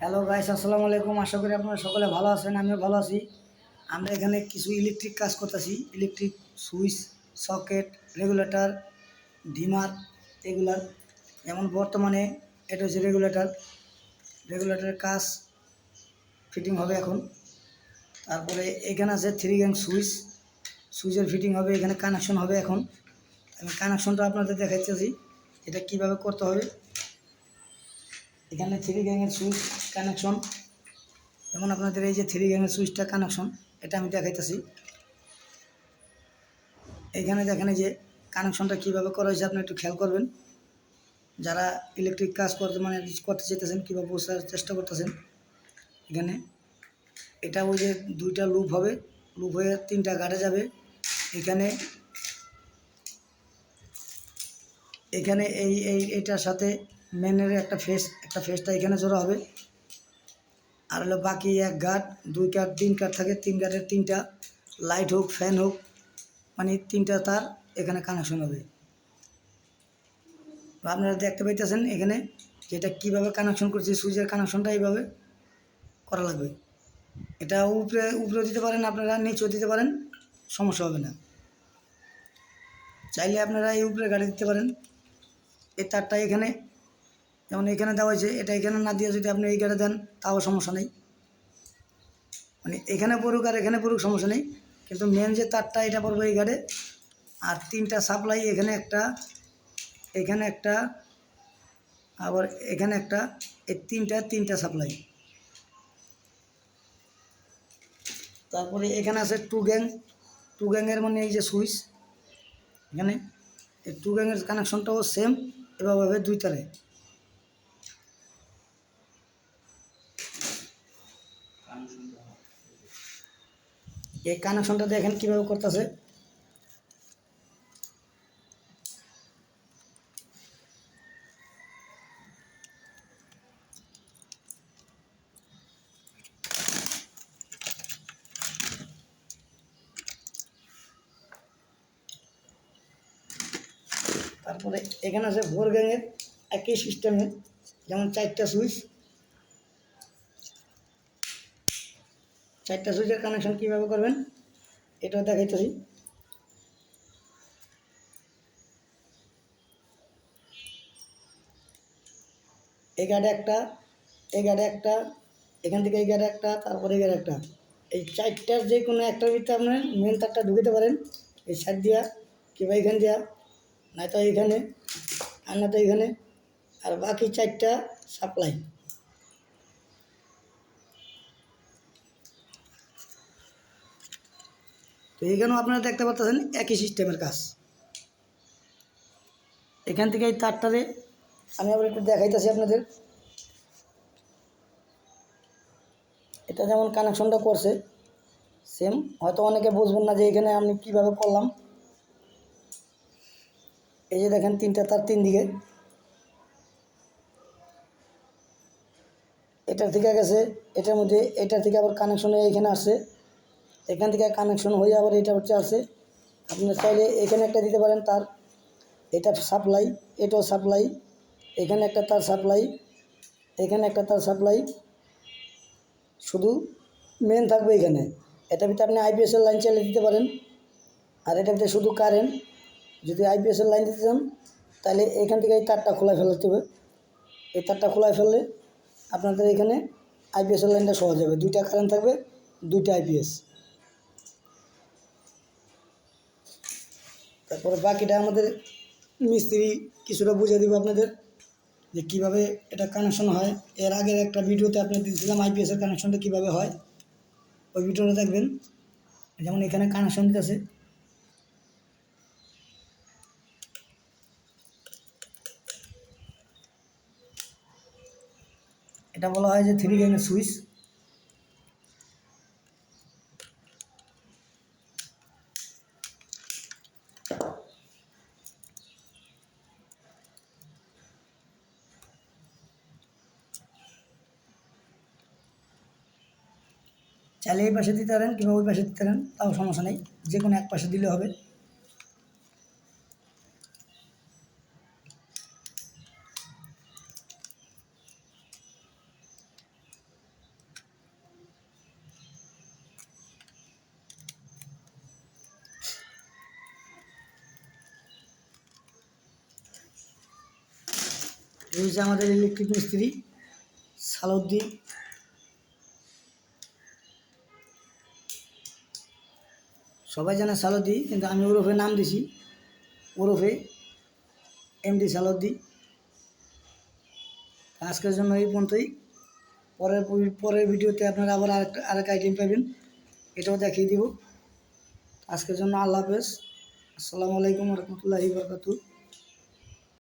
Hello guys আসসালামু আলাইকুম। আশা করি আপনারা সকলে ভালো আছেন, আমিও ভালো আছি। আমরা এখানে কিছু ইলেকট্রিক কাজ করতেছি। Electric switch socket regulator dimmer এগুলার। যেমন বর্তমানে এটা হচ্ছে রেগুলেটর রেগুলেটরের কাজ ফিটিং হবে এখন। তারপরে এখানে আছে থ্রি গ্যাং সুইচ সুইচের ফিটিং হবে, এখানে কানেকশন হবে এখন। আমি কানেকশনটা আপনাদের দেখাচ্ছি এটা কীভাবে করতে হবে? এখানে থ্রি গ্যাংয়ের সুইচ কানেকশন যেমন আপনাদের এই যে থ্রি গ্যাংয়ের সুইচটা কানেকশন এটা আমি দেখাইতেছি। এখানে দেখেন যে কানেকশনটা কীভাবে করা হয়েছে, আপনি একটু খেয়াল করবেন। যারা ইলেকট্রিক কাজ করতে মানে করতে চাইতেছেন, কীভাবে বোঝার চেষ্টা করতেছেন। এখানে এটা ওই যে দুইটা লুপ হবে। লুপ হয়ে তিনটা গাড়ে যাবে। এখানে এখানে এই এই এইটার সাথে মেনের একটা ফেস, একটা ফেসটা এখানে জোড়া হবে। আর হলো বাকি এক গার্ড দুই কাঠ তিন কাঠ থাকে। তিন গার্ডের তিনটা লাইট হোক, ফ্যান হোক মানে তিনটা তার এখানে কানেকশন হবে। আপনারা দেখতে পাইতেছেন এখানে যেটা কীভাবে কানেকশন করছি, সুইচের কানেকশনটা এইভাবে করা লাগবে। এটা উপরে উপরে দিতে পারেন আপনারা, নিচেও দিতে পারেন, সমস্যা হবে না। চাইলে আপনারা এই উপরে গাড়ি দিতে পারেন। এই তারটা এখানে যেমন এখানে দেওয়া হয়েছে, এটা এখানে না দিয়ে যদি আপনি এই গাড়ি দেন, তাও সমস্যা নেই। মানে এখানে পড়ুক আর এখানে পড়ুক সমস্যা নেই। কিন্তু মেন যে তারটা, এটা পড়বে এই গাড়ে আর তিনটা সাপ্লাই এখানে একটা এখানে একটা, আবার এখানে একটা, এই তিনটা তিনটা সাপ্লাই তারপরে এখানে আছে টু গ্যাং টু গ্যাংয়ের মানে এই যে সুইচ এখানে এই টু গ্যাংয়ের কানেকশনটাও সেম এভাবে দুই তারে এই কানেকশনটা দেখেন কীভাবে করতেছে। তারপরে এখানে আছে ভোর গ্যাংয়ের একই সিস্টেমে যেমন চারটা সুইচ চারটা সুইচের কানেকশন কীভাবে করবেন? এটাও দেখাইতেছি। এই গাড়ি একটা, এই গাড়ি একটা, এখান থেকে এই গাড়ি একটা, তারপরে এই গাড়ি একটা। এই চারটার যে কোনো একটার ভিতরে আপনার মেন তারটা ঢুকিতে পারেন। এই সাইড দিয়া, কিংবা এখান দিয়া, নয়তো এইখানে আর নয়তো এখানে, আর বাকি চারটা সাপ্লাই তো এইখানেও আপনারা দেখতে পাচ্ছেন একই সিস্টেমের কাজ। এখান থেকে এই তারটারে আমি আবার একটু দেখাইতেছি আপনাদের। এটা যেমন কানেকশনটা করছে সেম হয়তো অনেকে বুঝবেন না যে এখানে আমি কীভাবে করলাম। এই যে দেখেন, তিনটা তার তিন দিকে এটার থেকে গেছে, এটার মধ্যে, এটার থেকে আবার কানেকশন এখানে আসছে। এখান থেকে কানেকশন হয়ে আবার এটা হচ্ছে আসে আপনার চাইলে এখানে একটা দিতে পারেন তার। এটা সাপ্লাই এটাও সাপ্লাই এখানে একটা তার সাপ্লাই এখানে একটা তার সাপ্লাই শুধু মেন থাকবে এখানে। এটার ভিতরে আপনি আইপিএসের লাইন চালিয়ে দিতে পারেন। আর এটার ভিতরে শুধু কারেন্ট যদি আইপিএসের লাইন দিতে চান, তাহলে এখান থেকে এই তারটা খোলায় ফেলতে হবে। এই তারটা খোলায় ফেললে আপনাদের এখানে আইপিএসের লাইনটা সহজ হবে। দুইটা কারেন্ট থাকবে, দুইটা আইপিএস তারপরে বাকিটা আমাদের মিস্ত্রি কিছুটা বুঝিয়ে দিব আপনাদের যে কীভাবে এটা কানেকশন হয়। এর আগের একটা ভিডিওতে আপনার দিয়েছিলাম আইপিএসের কানেকশনটা কীভাবে হয়। ওই ভিডিওটা দেখবেন। যেমন এখানে কানেকশন দিতেছে। এটা বলা হয় যে থ্রি গ্যাংয়ের সুইচ চাইলে এই পাশে দিতে পারেন কিংবা ওই পাশে দিতে পারেন, তাও সমস্যা নেই। যে কোনো এক পাশে দিলে হবে। এই যে আমাদের ইলেকট্রিক মিস্ত্রি, সালউদ্দিন। সবাই জানে সালদি কিন্তু আমি ওরফে নাম দিছি। ওরফে এমডি সালদি আজকের জন্য এই পর্যন্তই। পরের পরের ভিডিওতে আপনারা আবার আরেকটা, আরেক আইটেম পাবেন। এটাও দেখিয়ে দিব। আজকের জন্য আল্লাহ হাফেজ। আসসালামু আলাইকুম রহমতুল্লাহি বরকাতু